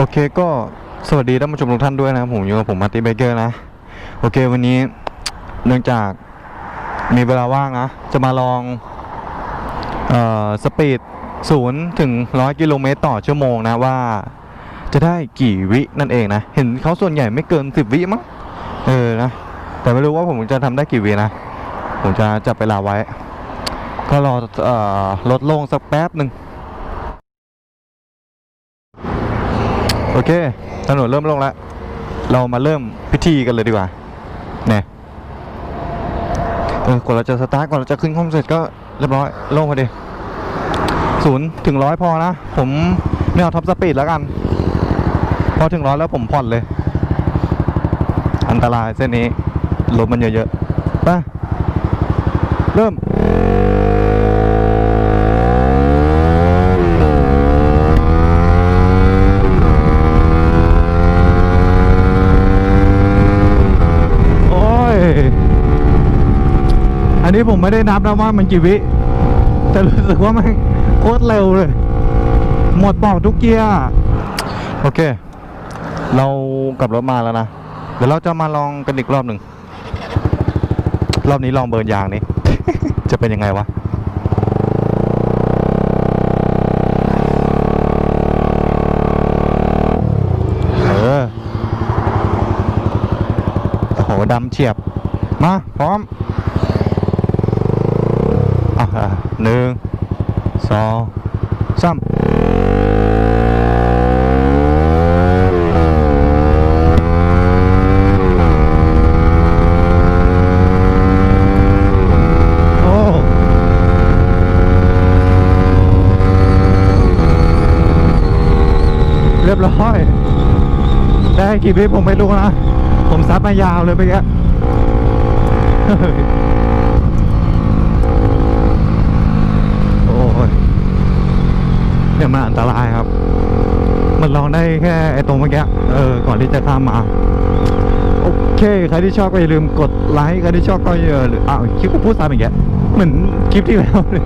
โอเคก็สวัสดีท่านผู้ชมทุกท่านด้วยนะผมอยู่กับผมมาร์ตี้เบเกอร์นะ โอเควันนี้เนื่องจากมีเวลาว่างนะ จะมาลองเอ่อสปีดศูนย์ถึงร้อยกิโลเมตรต่อชั่วโมงนะว่า จะได้กี่วินั่นเองนะ เห็นเขาส่วนใหญ่ไม่เกินสิบวิมั้งเออนะแต่ไม่รู้ว่าผมจะทำได้กี่วินะ ผมจะจับเวลาไว้ ก็รอเอ่อลดลงสักแป๊บหนึ่ง โอเคถนนเริ่มลงแล้ว เรามาเริ่มพิธีกันเลยดีกว่าเนี่ยเออกว่าเราจะสตาร์ทก่อนเราจะขึ้นห้องเสร็จก็เรียบร้อยโล่งพอดีศูนย์ถึงร้อยพอนะ ผมไม่เอาท็อปสปีดแล้วกัน พอถึงร้อยแล้วผมผ่อนเลย อันตรายเส้นนี้รถมันเยอะๆไปเริ่ม โอ้ย อั นนี้ผมไม่ได้นับนะว่ามันกี่วิ แต่รู้สึกว่ามันโคตรเร็วเลย หมดป่าทุกเกียร์ โอเค เรากลับรถมาแล้วนะ เดี๋ยวเราจะมาลองกันอีกรอบหนึ่ง รอบนี้ลองเบิร์นยางนี้ จะเป็นยังไงวะเออโหดำเฉียบ มา พร้อม หนึ่งสองสามโอ้เรียบร้อย ได้กี่วิผมไม่รู้นะ ผมซัดมายาวเลยไปแก โอ้ย เนี่ยมันอันตรายครับ มันลองได้แค่ไอ้ตรงเมื่อกี้เออก่อนที่จะข้ามมา โอเค ใครที่ชอบก็อย่าลืมกดไลค์ใครที่ชอบก็อย่าลืมอ้าวคลิปกูพูดซ้ำอีกแกเหมือนคลิปที่แล้วเลย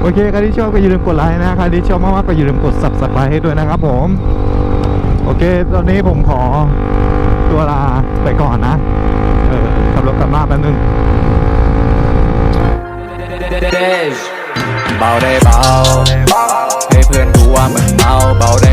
โอเคใครที่ชอบก็อย่าลืมกดไลค์นะใครที่ชอบมากๆก็อย่าลืมกด subscribe ให้ด้วยนะครับ ผม โอเค ตอนนี้ผมขอตัวลาไปก่อนนะเออขับรถกลับบ้านแป๊บนึง เบาได้เบา ให้เพื่อ